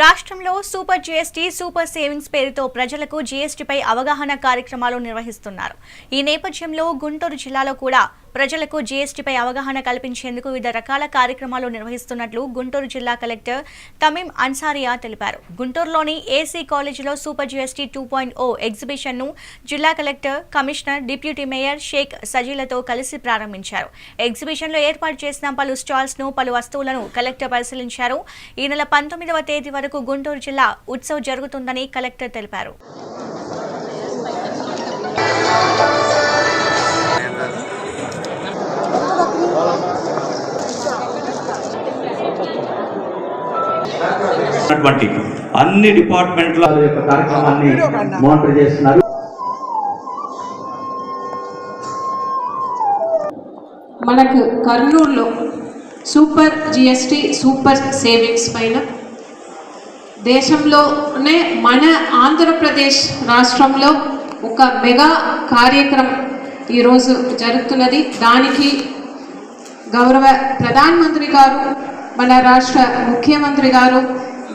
రాష్ట్రంలో super GST super savings పేరుతో ప్రజలకు జీఎస్టీపై అవగాహన కార్యక్రమాలు నిర్వహిస్తున్నారు. ఈ నేపథ్యంలో గుంటూరు జిల్లాలో కూడా ప్రజలకు జీఎస్టీపై అవగాహన కల్పించేందుకు వివిధ రకాల కార్యక్రమాలు నిర్వహిస్తున్నట్లు గుంటూరు జిల్లా కలెక్టర్ తమీం అన్సారియా తెలిపారు. గుంటూరులోని ఏసీ కాలేజీలో super GST two point O ఎగ్జిబిషన్ను జిల్లా collector commissioner deputy mayor Shaik సజీలతో కలిసి ప్రారంభించారు. ఎగ్జిబిషన్లో ఏర్పాటు చేసిన పలు స్టాల్స్ను పలు వస్తువులను కలెక్టర్ పరిశీలించారు. ఈ నెల పంతొమ్మిదవ తేదీ వరకు గుంటూరు జిల్లా ఉత్సవ్ జరుగుతుందని కలెక్టర్ తెలిపారు. ఉన్నటువంటి అన్ని డిపార్ట్మెంట్ల యొక్క కార్యక్రమాన్ని మానిటర్ చేస్తున్నారు. మనకు కర్నూలులో సూపర్ జిఎస్టి సూపర్ సేవింగ్స్ పైన దేశంలోనే మన ఆంధ్రప్రదేశ్ రాష్ట్రంలో ఒక మెగా కార్యక్రమం ఈరోజు జరుగుతున్నది. దానికి గౌరవ ప్రధానమంత్రి గారు మన రాష్ట్ర ముఖ్యమంత్రి గారు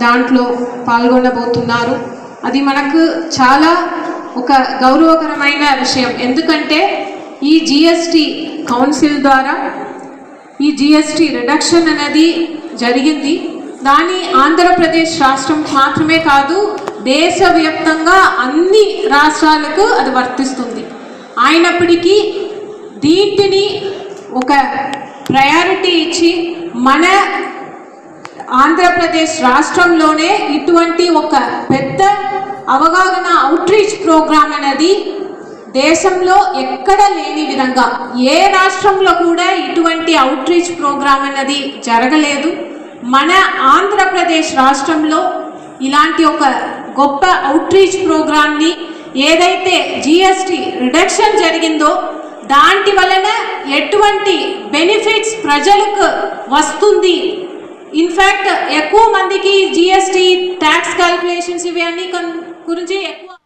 దాంట్లో పాల్గొనబోతున్నారు. అది మనకు చాలా ఒక గౌరవకరమైన విషయం. ఎందుకంటే ఈ జిఎస్టి కౌన్సిల్ ద్వారా ఈ జిఎస్టి రిడక్షన్ అనేది జరిగింది. దాని ఆంధ్రప్రదేశ్ రాష్ట్రం మాత్రమే కాదు దేశవ్యాప్తంగా అన్ని రాష్ట్రాలకు అది వర్తిస్తుంది. అయినప్పటికీ దీంటిని ఒక ప్రయారిటీ ఇచ్చి మన ఆంధ్రప్రదేశ్ రాష్ట్రంలోనే ఇటువంటి ఒక పెద్ద అవగాహన అవుట్రీచ్ ప్రోగ్రామ్ అనేది దేశంలో ఎక్కడ లేని విధంగా ఏ రాష్ట్రంలో కూడా ఇటువంటి అవుట్రీచ్ ప్రోగ్రామ్ అనేది జరగలేదు. మన ఆంధ్రప్రదేశ్ రాష్ట్రంలో ఇలాంటి ఒక గొప్ప అవుట్రీచ్ ప్రోగ్రామ్ని ఏదైతే జిఎస్టి రిడక్షన్ జరిగిందో దాంటి వలన ఎటువంటి బెనిఫిట్స్ ప్రజలకు వస్తుంది ఇన్ఫ్యాక్ట్ ఎక్కువ మందికి జిఎస్టి ట్యాక్స్ క్యాల్కులేషన్స్ ఇవన్నీ గురించి ఎక్కువ